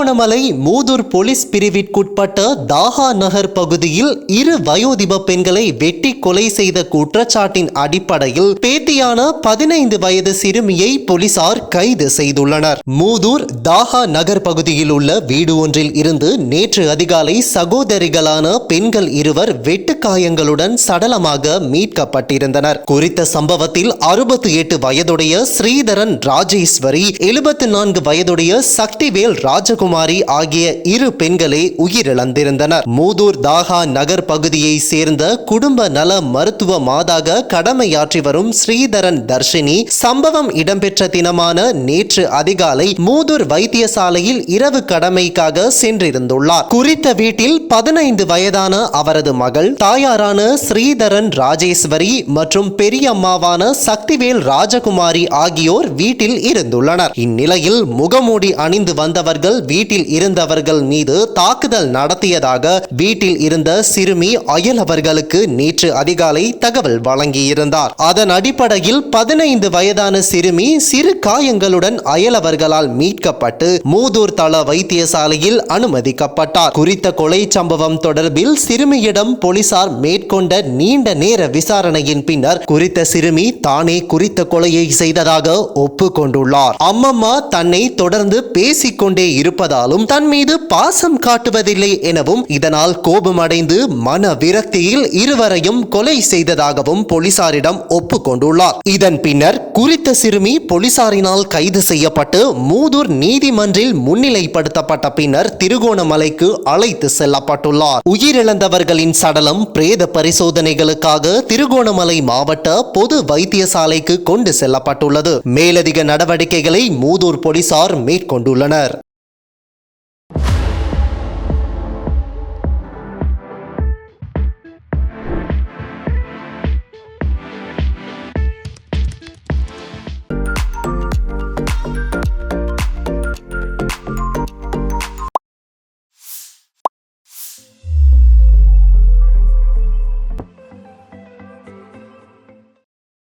Trincomalee Muthur police பிரிவிற்குட்பட்ட தாகா நகர் பகுதியில் இரு வயோதிப பெண்களை வெட்டி கொலை செய்த குற்றச்சாட்டின் அடிப்படையில் பேத்தியான பதினைந்து வயது சிறுமியை போலீசார் கைது செய்துள்ளனர். மூதூர் தாகா நகர் பகுதியில் உள்ள வீடு ஒன்றில் இருந்து நேற்று அதிகாலை சகோதரிகளான பெண்கள் இருவர் வெட்டுக்காயங்களுடன் சடலமாக மீட்கப்பட்டிருந்தனர். குறித்த சம்பவத்தில் அறுபத்தி எட்டு வயதுடைய ஸ்ரீதரன் ராஜேஸ்வரி எழுபத்தி நான்கு வயதுடைய சக்திவேல் ராஜகுமார் ஆகிய இரு பெண்களே உயிரிழந்திருந்தனர். மூதூர் தாகா நகர் பகுதியை சேர்ந்த குடும்ப நல மருத்துவ மாதாக கடமையாற்றி வரும் ஸ்ரீதரன் தர்ஷினி சம்பவம் இடம்பெற்ற தினமான நேற்று அதிகாலை மூதூர் வைத்தியசாலையில் இரவு கடமைக்காக சென்றிருந்துள்ளார். குறித்த வீட்டில் பதினைந்து வயதான அவரது மகள் தாயாரான ஸ்ரீதரன் ராஜேஸ்வரி மற்றும் பெரியம்மாவான சக்திவேல் ராஜகுமாரி ஆகியோர் வீட்டில் இருந்துள்ளனர். இந்நிலையில் முகமூடி அணிந்து வந்தவர்கள் வீட்டில் இருந்தவர்கள் மீது தாக்குதல் நடத்தியதாக வீட்டில் இருந்த சிறுமி அயல் அவர்களுக்கு நேற்று அதிகாலை தகவல் வழங்கியிருந்தார். அதன் அடிப்படையில் பதினைந்து வயதான சிறுமி சிறு காயங்களுடன் அயலவர்களால் மீட்கப்பட்டு மூதூர் தள வைத்தியசாலையில் அனுமதிக்கப்பட்டார். குறித்த கொலை சம்பவம் தொடர்பில் சிறுமியிடம் போலீசார் மேற்கொண்ட நீண்ட நேர விசாரணையின் பின்னர் குறித்த சிறுமி தானே குறித்த கொலையை செய்ததாக ஒப்புக்கொண்டுள்ளார். அம்மம்மா தன்னை தொடர்ந்து பேசிக்கொண்டே இருப்பதாலும் தன் மீது பாசம் காட்டுவதில்லை எனவும் இதனால் கோபமடைந்து மன விரக்தியில் இருவரையும் கொலை செய்ததாகவும் போலீசாரிடம் ஒப்புக்கொண்டுள்ளார். இதன் பின்னர் குறித்த சிறுமி போலீசாரினால் கைது செய்யப்பட்டு மூதூர் நீதிமன்றில் முன்னிலைப்படுத்தப்பட்ட பின்னர் திருகோணமலைக்கு அழைத்து செல்லப்பட்டுள்ளார். உயிரிழந்தவர்களின் சடலம் பிரேத பரிசோதனைகளுக்காக திருகோணமலை மாவட்ட பொது வைத்தியசாலைக்கு கொண்டு செல்லப்பட்டுள்ளது. மேலதிக நடவடிக்கைகளை மூதூர் போலீசார் மேற்கொண்டுள்ளனர்.